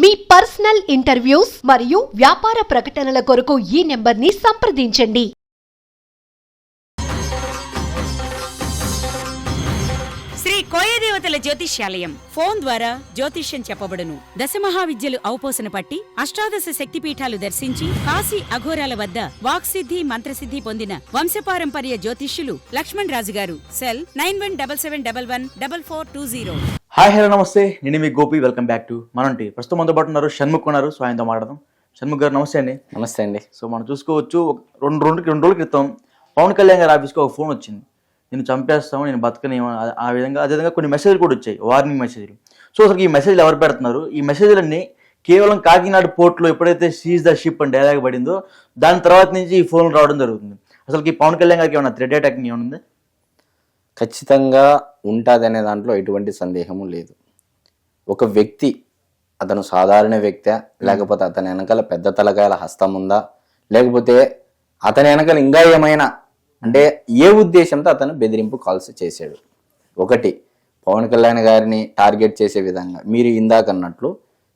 మీ personal interviews మరియు వ్యాపార ప్రకటనల కొరకు ఈ నెంబర్ని సంప్రదించండి. శ్రీ కోయదేవతల జ్యోతిష్యాలయం ఫోన్ ద్వారా జ్యోతిష్యం చెప్పబడును. దశ మహావిద్యలు అవపోసన పట్టి అష్టాదశ శక్తిపీఠాలు దర్శించి కాశీ అఘోరాల వద్ద వాక్సిద్ధి మంత్రసిద్ధి పొందిన వంశపారంపర్య జ్యోతిష్యులు Lakshman Raju garu cell nine one double seven double one double four two zero. Hi hello namaste. నేను మీ గోపి. వెల్కమ్ బ్యాక్ టు మనంటి ప్రస్తుతం మనతో పాటు ఉన్నారు షణ్ముఖ్ ఉన్నారు. సో ఆయనతో మాట్లాడదాం. షణ్ముఖ్ గారు నమస్తే అండి. నమస్తే అండి. సో మనం చూసుకోవచ్చు రెండు రెండు రెండు రోజుల క్రితం పవన్ కళ్యాణ్ గారి ఆఫీస్కి ఒక ఫోన్ వచ్చింది. నేను చంపేస్తాము నేను బతకని ఆ విధంగా అదేవిధంగా కొన్ని మెసేజ్లు కూడా వచ్చాయి. వార్నింగ్ మెసేజ్లు సో అసలు ఈ మెసేజ్లు ఎవరు పెడుతున్నారు? ఈ మెసేజ్లన్నీ కేవలం కాకినాడ పోర్ట్లో ఎప్పుడైతే సీజ్ ద షిప్ అని డైలాగ్ పడిందో దాని తర్వాత నుంచి ఈ ఫోన్లు రావడం జరుగుతుంది. అసలు ఈ పవన్ కళ్యాణ్ గారికి ఏమైనా థ్రెడ్ అటాక్ ఏమైనా ఉంది? ఖచ్చితంగా ఉంటుందనే దాంట్లో ఎటువంటి సందేహము లేదు. ఒక వ్యక్తి అతను సాధారణ వ్యక్తి లేకపోతే అతని వెనకాల పెద్ద తలకాయల హస్తం ఉందా? లేకపోతే అతని వెనకాల ఇంకా ఏమైనా? అంటే ఏ ఉద్దేశంతో అతను బెదిరింపు కాల్స్ చేశాడు? ఒకటి పవన్ కళ్యాణ్ గారిని టార్గెట్ చేసే విధంగా. మీరు ఇందాక అన్నట్లు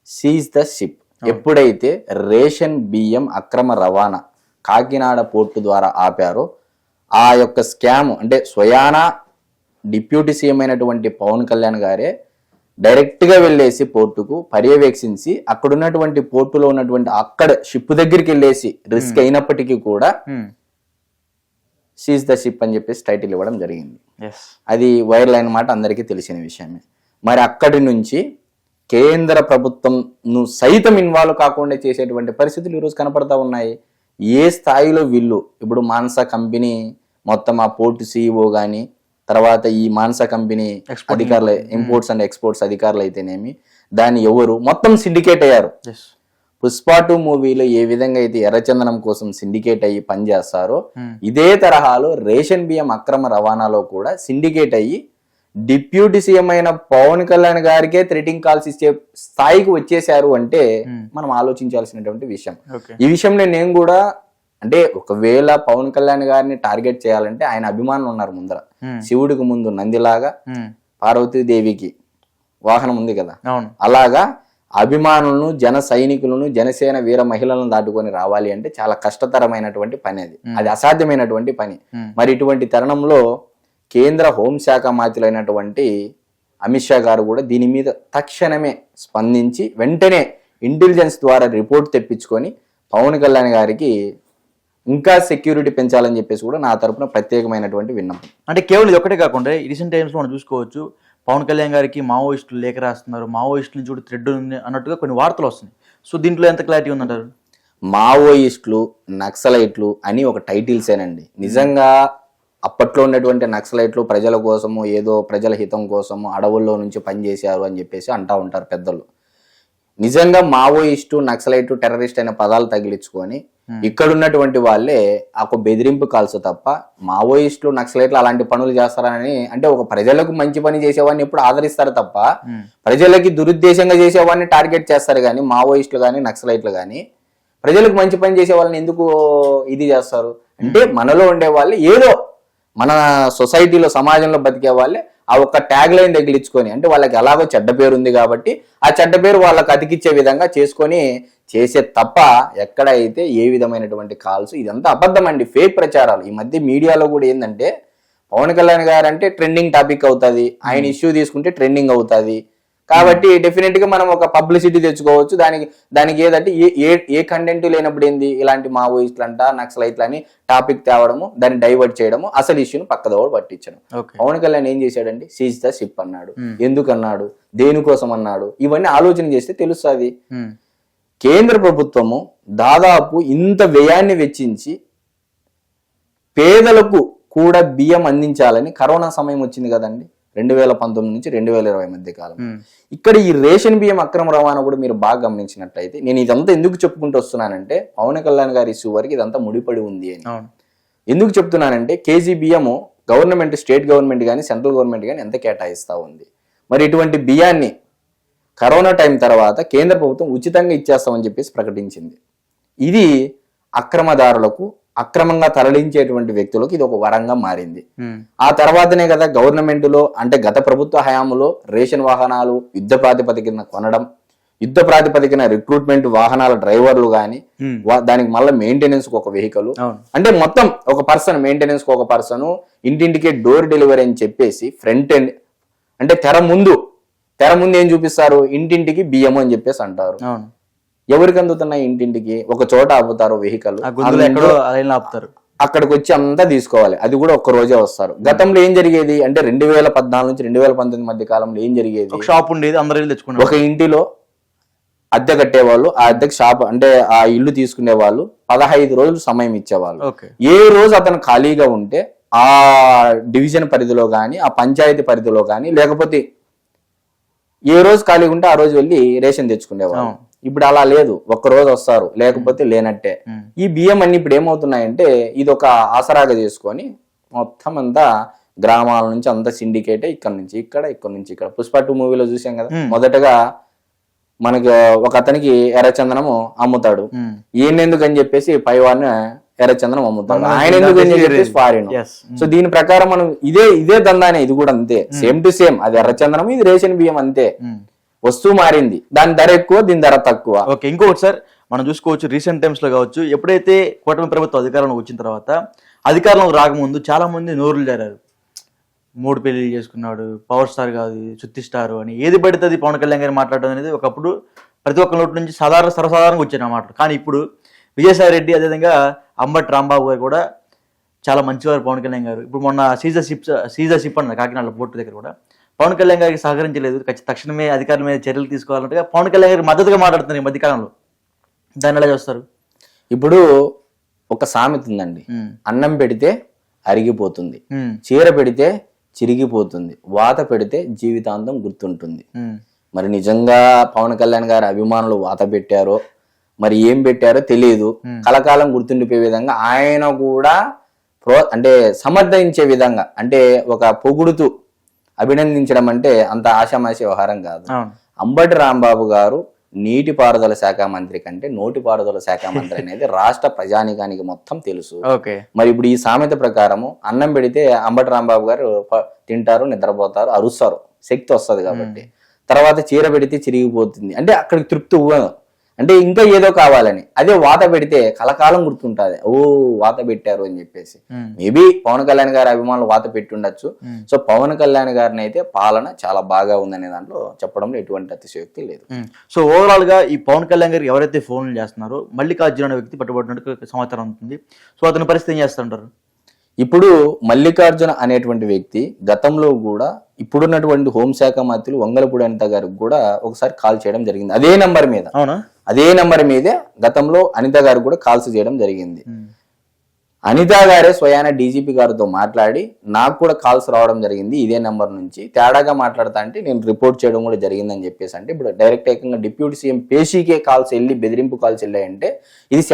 సీజ్ ద షిప్ ఎప్పుడైతే రేషన్ బియ్యం అక్రమ రవాణా కాకినాడ పోర్టు ద్వారా ఆపారో ఆ యొక్క స్కామ్ అంటే స్వయానా డిప్యూటీ సీఎం అయినటువంటి పవన్ కళ్యాణ్ గారే డైరెక్ట్గా వెళ్ళేసి పోర్టుకు పర్యవేక్షించి అక్కడ ఉన్నటువంటి పోర్టులో ఉన్నటువంటి అక్కడ షిప్ దగ్గరికి వెళ్ళేసి రిస్క్ అయినప్పటికీ కూడా సీజ్ ద షిప్ అని చెప్పేసి టైటిల్ ఇవ్వడం జరిగింది. అది వైరల్ అయిన మాట అందరికీ తెలిసిన విషయమే. మరి అక్కడి నుంచి కేంద్ర ప్రభుత్వం సైతం ఇన్వాల్వ్ కాకుండా చేసేటువంటి పరిస్థితులు ఈరోజు కనపడతా ఉన్నాయి. ఏ స్థాయిలో వీళ్ళు? ఇప్పుడు మాన్సా కంపెనీ మొత్తం ఆ పోర్టు సిఇఓ కానీ తర్వాత ఈ మాన్సా కంపెనీ అధికారులు ఇంపోర్ట్స్ అండ్ ఎక్స్పోర్ట్స్ అధికారులు అయితేనేమి దాన్ని ఎవరు మొత్తం సిండికేట్ అయ్యారు. పుష్ప టూ మూవీలో ఏ విధంగా అయితే ఎర్రచందనం కోసం సిండికేట్ అయ్యి పనిచేస్తారో Hmm. ఇదే తరహాలో రేషన్ బియ్యం అక్రమ రవాణాలో కూడా సిండికేట్ అయ్యి డిప్యూటీ సీఎం అయిన పవన్ కళ్యాణ్ గారికే థ్రెటింగ్ కాల్స్ ఇచ్చే స్థాయికి వచ్చేసారు అంటే Hmm. మనం ఆలోచించాల్సినటువంటి విషయం. ఈ విషయంలో నేను కూడా అంటే ఒకవేళ పవన్ కళ్యాణ్ గారిని టార్గెట్ చేయాలంటే ఆయన అభిమానులు ఉన్నారు ముందర. శివుడికి ముందు నందిలాగా పార్వతీదేవికి వాహనం ఉంది కదా. అలాగా అభిమానులను జన సైనికులను జనసేన వీర మహిళలను దాటుకొని రావాలి అంటే చాలా కష్టతరమైనటువంటి పని అది. అది అసాధ్యమైనటువంటి పని. మరి ఇటువంటి తరుణంలో కేంద్ర హోంశాఖ మంత్రులైనటువంటి అమిత్ షా గారు కూడా దీని మీద తక్షణమే స్పందించి వెంటనే ఇంటెలిజెన్స్ ద్వారా రిపోర్ట్ తెప్పించుకొని పవన్ కళ్యాణ్ గారికి ఇంకా సెక్యూరిటీ పెంచాలని చెప్పేసి కూడా నా తరపున ప్రత్యేకమైనటువంటి విన్నపం. అంటే కేవలం ఇది ఒకటే కాకుండా రీసెంట్ టైమ్స్ మనం చూసుకోవచ్చు పవన్ కళ్యాణ్ గారికి మావోయిస్టులు లేఖ రాస్తున్నారు మావోయిస్టుల నుంచి కూడా థ్రెడ్ ఉంది అన్నట్టుగా కొన్ని వార్తలు వస్తున్నాయి. సో దీంట్లో ఎంత క్లారిటీ ఉందంటారు? మావోయిస్టులు నక్సలైట్లు అని ఒక టైటిల్సేనండి నిజంగా అప్పట్లో ఉన్నటువంటి నక్సలైట్లు ప్రజల కోసము ఏదో ప్రజల హితం కోసము అడవుల్లో నుంచి పనిచేశారు అని చెప్పేసి అంటా ఉంటారు పెద్దలు. నిజంగా మావోయిస్టు నక్సలైట్ టెర్రరిస్ట్ అనే పదాలు తగిలించుకొని ఇక్కడ ఉన్నటువంటి వాళ్ళే ఆ ఒక బెదిరింపు కాల్స్ తప్ప మావోయిస్టులు నక్సలైట్లు అలాంటి పనులు చేస్తారని అంటే ఒక ప్రజలకు మంచి పని చేసేవాడిని ఎప్పుడు ఆదరిస్తారు తప్ప ప్రజలకి దురుద్దేశంగా చేసేవాడిని టార్గెట్ చేస్తారు కానీ మావోయిస్టులు కానీ నక్సలైట్లు కానీ ప్రజలకు మంచి పని చేసే వాళ్ళని ఎందుకు ఇది చేస్తారు? అంటే మనలో ఉండే వాళ్ళు ఏదో మన సొసైటీలో సమాజంలో బతికే వాళ్ళే ఆ ఒక్క ట్యాగ్ లైన్ తగిలించుకొని అంటే వాళ్ళకి ఎలాగో చెడ్డ పేరు ఉంది కాబట్టి ఆ చెడ్డ పేరు వాళ్ళకి అతికిచ్చే విధంగా చేసుకొని చేసే తప్ప ఎక్కడైతే ఏ విధమైనటువంటి కాల్స్ ఇదంతా అబద్ధం అండి ఫేక్ ప్రచారాలు. ఈ మధ్య మీడియాలో కూడా ఏంటంటే పవన్ కళ్యాణ్ గారు అంటే ట్రెండింగ్ టాపిక్ అవుతుంది. ఆయన ఇష్యూ తీసుకుంటే ట్రెండింగ్ అవుతుంది. కాబట్టి డెఫినెట్గా మనం ఒక పబ్లిసిటీ తెచ్చుకోవచ్చు. దానికి దానికి ఏదంటే ఏ ఏ ఏ కంటెంట్ లేనప్పుడు ఏంది? ఇలాంటి మావోయిస్టులు అంట నక్సలైట్లు అని టాపిక్ తేవడము దాన్ని డైవర్ట్ చేయడము అసలు ఇష్యూను పక్కదోడు పట్టించడం. పవన్ కళ్యాణ్ ఏం చేశాడండి సీజ్ ద షిప్ అన్నాడు. ఎందుకు అన్నాడు దేనికోసం అన్నాడు? ఇవన్నీ ఆలోచన చేస్తే తెలుస్తుంది. కేంద్ర ప్రభుత్వము దాదాపు ఇంత వ్యయాన్ని వెచ్చించి పేదలకు కూడా బియ్యం అందించాలని కరోనా సమయం వచ్చింది కదండి. రెండు వేల పంతొమ్మిది నుంచి రెండు వేల ఇరవై మధ్య కాలం. ఇక్కడ ఈ రేషన్ బియ్యం అక్రమ రవాణా కూడా మీరు బాగా గమనించినట్లయితే నేను ఇదంతా ఎందుకు చెప్పుకుంటూ వస్తున్నానంటే పవన్ కళ్యాణ్ గారి ఇష్యూ వరకు ఇదంతా ముడిపడి ఉంది అని. ఎందుకు చెప్తున్నానంటే కేజీ బియ్యము గవర్నమెంట్ స్టేట్ గవర్నమెంట్ కానీ సెంట్రల్ గవర్నమెంట్ కానీ ఎంత కేటాయిస్తూ ఉంది. మరి ఇటువంటి బియ్యాన్ని కరోనా టైం తర్వాత కేంద్ర ప్రభుత్వం ఉచితంగా ఇచ్చేస్తామని చెప్పేసి ప్రకటించింది. ఇది అక్రమదారులకు అక్రమంగా తరలించేటువంటి వ్యక్తులకు ఇది ఒక వరంగా మారింది. ఆ తర్వాతనే కదా గవర్నమెంట్లో అంటే గత ప్రభుత్వ హయాంలో రేషన్ వాహనాలు యుద్ధ ప్రాతిపదికన కొనడం యుద్ధ ప్రాతిపదికన రిక్రూట్మెంట్ వాహనాల డ్రైవర్లు Hmm. దానికి మళ్ళీ మెయింటెనెన్స్ ఒక వెహికల్. అంటే మొత్తం ఒక పర్సన్ మెయింటెనెన్స్ ఒక పర్సన్ ఇంటింటికి డోర్ డెలివరీ అని చెప్పేసి ఫ్రంట్ ఎండ్ అంటే తెర ముందు తెర ముందు ఏం చూపిస్తారు? ఇంటింటికి బియ్యం అని చెప్పేసి అంటారు. ఎవరికి అందుతున్నాయి ఇంటింటికి? ఒక చోట ఆపుతారు వెహికల్ ఆపుతారు. అక్కడికి వచ్చి అంతా తీసుకోవాలి. అది కూడా ఒక్క రోజే వస్తారు. గతంలో ఏం జరిగేది? అంటే రెండు వేల పద్నాలుగు నుంచి రెండు వేల పంతొమ్మిది మధ్య కాలంలో ఏం జరిగేది? ఒక షాప్ ఉండేది అందరూ తెచ్చుకున్నారు ఒక ఇంటిలో అద్దె కట్టేవాళ్ళు ఆ అద్దెకి షాప్ అంటే ఆ ఇల్లు తీసుకునే వాళ్ళు పదహైదు రోజులు సమయం ఇచ్చేవాళ్ళు. ఏ రోజు అతను ఖాళీగా ఉంటే ఆ డివిజన్ పరిధిలో కానీ ఆ పంచాయతీ పరిధిలో కానీ లేకపోతే ఏ రోజు ఖాళీగా ఉంటే ఆ రోజు వెళ్ళి రేషన్ తెచ్చుకునేవాళ్ళు. ఇప్పుడు అలా లేదు ఒక్క రోజు వస్తారు లేకపోతే లేనట్టే. ఈ బియ్యం అన్ని ఇప్పుడు ఏమవుతున్నాయంటే ఇది ఒక ఆసరాగా చేసుకొని మొత్తం అంతా గ్రామాల నుంచి అంతా సిండికేట్ ఇక్కడ నుంచి ఇక్కడ ఇక్కడ నుంచి ఇక్కడ. పుష్ప టూ మూవీలో చూసాం కదా. మొదటగా మనకి ఒక అతనికి ఎర్రచందనము అమ్ముతాడు. ఉమ్. ఈయన ఎందుకు అని చెప్పేసి పైవాడిని ఎర్రచందనం అమ్ముతాడు. ఆయన ఎందుకు అని చెప్పేసి ఫారిన్. సో దీని ప్రకారం మనం ఇదే ఇదే దందానే ఇది కూడా అంతే. సేమ్ టు సేమ్ అది ఎర్రచందనం ఇది రేషన్ బియ్యం అంతే. వస్తువు మారింది. దాని ధర ఎక్కువ దీని ధర తక్కువ. ఓకే ఇంకొకటి సార్ మనం చూసుకోవచ్చు రీసెంట్ టైమ్స్లో కావచ్చు ఎప్పుడైతే కూటమి ప్రభుత్వం అధికారంలోకి వచ్చిన తర్వాత అధికారంలోకి రాకముందు చాలా మంది నోరులు జారారు. మూడు పెళ్ళి చేసుకున్నాడు పవర్ స్టార్ కాదు సుత్తి స్టార్ అని. ఏది పడితే అది పవన్ కళ్యాణ్ గారు మాట్లాడడం అనేది ఒకప్పుడు ప్రతి ఒక్క నోటి నుంచి సాధారణ సర్వసాధారణంగా వచ్చిన మాట కానీ ఇప్పుడు విజయసాయి రెడ్డి అదేవిధంగా అంబటి రాంబాబు గారు కూడా చాలా మంచివారు పవన్ కళ్యాణ్ గారు. ఇప్పుడు మొన్న సీజర్ షిప్ సీజర్ షిప్ అన్నారు కాకినాడ పోర్టు దగ్గర కూడా. పవన్ కళ్యాణ్ గారికి సహకరించలేదు. ఖచ్చితంగా తక్షణమే అధికారుల మీద చర్యలు తీసుకోవాలంటే పవన్ కళ్యాణ్ గారికి మద్దతుగా మాట్లాడుతున్నారు ఈ మధ్యకాలంలో. దాన్ని ఎలా చేస్తారు? ఇప్పుడు ఒక సామెత ఉందండి. అన్నం పెడితే అరిగిపోతుంది. చీర పెడితే చిరిగిపోతుంది. వాత పెడితే జీవితాంతం గుర్తుంటుంది. మరి నిజంగా పవన్ కళ్యాణ్ గారి అభిమానులు వాత పెట్టారో మరి ఏం పెట్టారో తెలియదు కలకాలం గుర్తుండిపోయే విధంగా ఆయన కూడా ప్రో అంటే సమర్థించే విధంగా అంటే ఒక పొగుడుతూ అభినందించడం అంటే అంత ఆషామాషి వ్యవహారం కాదు. అంబటి రాంబాబు గారు నీటిపారుదల శాఖ మంత్రి కంటే నోటిపారుదల శాఖ మంత్రి అనేది రాష్ట్ర ప్రజానికానికి మొత్తం తెలుసు. మరి ఇప్పుడు ఈ సామెత ప్రకారము అన్నం పెడితే అంబటి రాంబాబు గారు తింటారు నిద్రపోతారు అరుస్తారు. శక్తి వస్తుంది కాబట్టి. తర్వాత చీర పెడితే చిరిగిపోతుంది. అంటే అక్కడికి తృప్తి ఇవ్వదు అంటే ఇంకా ఏదో కావాలని. అదే వాత పెడితే కలకాలం గుర్తుంటుంది. ఓ వాత పెట్టారు అని చెప్పేసి. మేబీ పవన్ కళ్యాణ్ గారి అభిమానులు వాత పెట్టి ఉండొచ్చు ఉమ్, సో పవన్ కళ్యాణ్ గారిని అయితే పాలన చాలా బాగా ఉందనే దాంట్లో చెప్పడంలో ఎటువంటి అతిశయోక్తి లేదు. సో ఓవరాల్గా ఈ పవన్ కళ్యాణ్ గారికి ఎవరైతే ఫోన్లు చేస్తున్నారో మల్లికార్జున అనే వ్యక్తి పట్టుబడినట్టు సమాచారం ఉంటుంది సో అతని పరిస్థితి ఏం చేస్తుంటారు? ఇప్పుడు మల్లికార్జున అనేటువంటి వ్యక్తి గతంలో కూడా ఇప్పుడున్నటువంటి హోంశాఖ మంత్రులు వంగలపూడి అనిత గారికి కూడా ఒకసారి కాల్ చేయడం జరిగింది. అదే నంబర్ మీద. అవునా? అదే నెంబర్ మీదే గతంలో అనిత గారు కూడా కాల్స్ చేయడం జరిగింది. అనిత గారే స్వయాన డీజీపీ గారితో మాట్లాడి నాకు కూడా కాల్స్ రావడం జరిగింది ఇదే నెంబర్ నుంచి. తేడాగా మాట్లాడతా అంటే నేను రిపోర్ట్ చేయడం కూడా జరిగిందని చెప్పేసి అంటే ఇప్పుడు డైరెక్ట్ ఏకంగా డిప్యూటీ సీఎం పేషీకే కాల్స్ వెళ్ళి బెదిరింపు కాల్స్ వెళ్ళాయంటే ఇది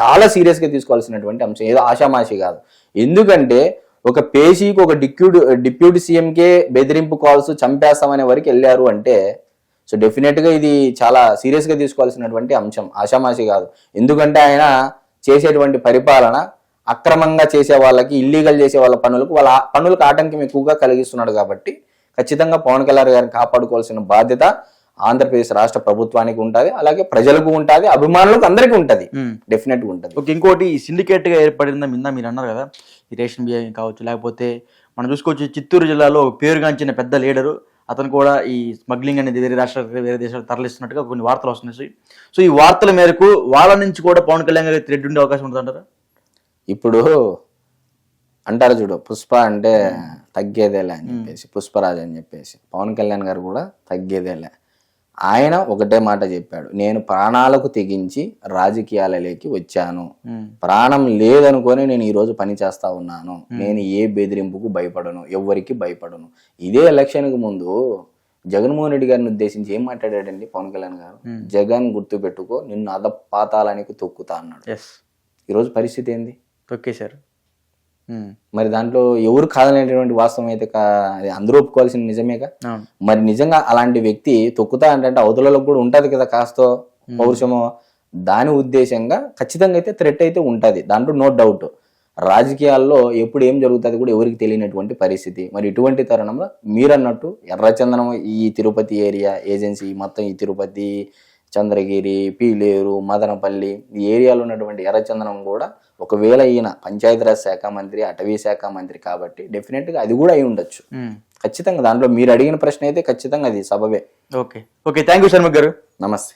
చాలా సీరియస్గా తీసుకోవాల్సినటువంటి అంశం. ఏదో ఆషామాషి కాదు. ఎందుకంటే ఒక పేషీకి ఒక డిప్యూటీ డిప్యూటీ సీఎంకే బెదిరింపు కాల్స్ చంపేస్తామనే వరకు వెళ్ళారు అంటే సో డెఫినెట్గా ఇది చాలా సీరియస్గా తీసుకోవాల్సినటువంటి అంశం ఆషామాషి కాదు. ఎందుకంటే ఆయన చేసేటువంటి పరిపాలన అక్రమంగా చేసే వాళ్ళకి ఇల్లీగల్ చేసే వాళ్ళ పనులకు వాళ్ళ పనులకు ఆటంకం ఎక్కువగా కలిగిస్తున్నాడు కాబట్టి ఖచ్చితంగా పవన్ కళ్యాణ్ గారిని కాపాడుకోవాల్సిన బాధ్యత ఆంధ్రప్రదేశ్ రాష్ట్ర ప్రభుత్వానికి ఉంటుంది అలాగే ప్రజలకు ఉంటుంది అభిమానులకు అందరికీ ఉంటుంది. డెఫినెట్గా ఉంటుంది. ఓకే ఇంకోటి syndicate గా ఏర్పడిందా మింద మీరు అన్నారు కదా ఈ రేషన్ బియ్యం కావచ్చు లేకపోతే మనం చూసుకోవచ్చు చిత్తూరు జిల్లాలో పేరుగాంచిన పెద్ద లీడరు అతను కూడా ఈ స్మగ్లింగ్ అనేది వేరే రాష్ట్రాలకు వేరే దేశాలకు తరలిస్తున్నట్టుగా కొన్ని వార్తలు వస్తున్నాయి. సో ఈ వార్తల మేరకు వాళ్ళ నుంచి కూడా పవన్ కళ్యాణ్ గారికి థ్రెడ్ ఉండే అవకాశం ఉంటుందంటారా ఇప్పుడు అంటారు చూడు పుష్ప అంటే తగ్గేదేలే అని చెప్పేసి పుష్పరాజ్ అని చెప్పేసి పవన్ కళ్యాణ్ గారు కూడా తగ్గేదేలే. ఆయన ఒకటే మాట చెప్పాడు. నేను ప్రాణాలకు తెగించి రాజకీయాలలోకి వచ్చాను. ప్రాణం లేదనుకొని నేను ఈ రోజు పని చేస్తా ఉన్నాను. నేను ఏ బెదిరింపుకు భయపడను ఎవ్వరికి భయపడను. ఇదే ఎలక్షన్కి ముందు జగన్మోహన్ రెడ్డి గారిని ఉద్దేశించి ఏం మాట్లాడాడండి పవన్ కళ్యాణ్ గారు? జగన్ గుర్తు పెట్టుకో నిన్ను అద పాతాలానికి తొక్కుతా అన్నాడు. ఈరోజు పరిస్థితి ఏంది? తొక్కేశారు. మరి దాంట్లో ఎవరు కాదనేటువంటి వాస్తవం అయితే అది అందరూ ఒప్పుకోవాల్సిన నిజమేగా. అవును. మరి నిజంగా అలాంటి వ్యక్తి తొక్కుతా అంటే అవతలలో కూడా ఉంటది కదా కాస్తో పౌరుషమో. దాని ఉద్దేశంగా ఖచ్చితంగా అయితే థ్రెట్ అయితే ఉంటది. దాంట్లో నో డౌట్ రాజకీయాల్లో ఎప్పుడు ఏం జరుగుతుంది కూడా ఎవరికి తెలియనటువంటి పరిస్థితి. మరి ఇటువంటి తరుణంలో మీరన్నట్టు ఎర్రచందనం ఈ తిరుపతి ఏరియా ఏజెన్సీ మొత్తం ఈ తిరుపతి చంద్రగిరి పీలేరు మదనపల్లి ఈ ఏరియాలో ఉన్నటువంటి ఎర్రచందనం కూడా ఒకవేళ ఈయన పంచాయతీరాజ్ శాఖ మంత్రి అటవీ శాఖ మంత్రి కాబట్టి డెఫినెట్గా అది కూడా అయి ఉండొచ్చు. ఖచ్చితంగా దాంట్లో మీరు అడిగిన ప్రశ్న అయితే ఖచ్చితంగా అది సబబే. Okay. Okay thank you Shanmukh garu. Namaste.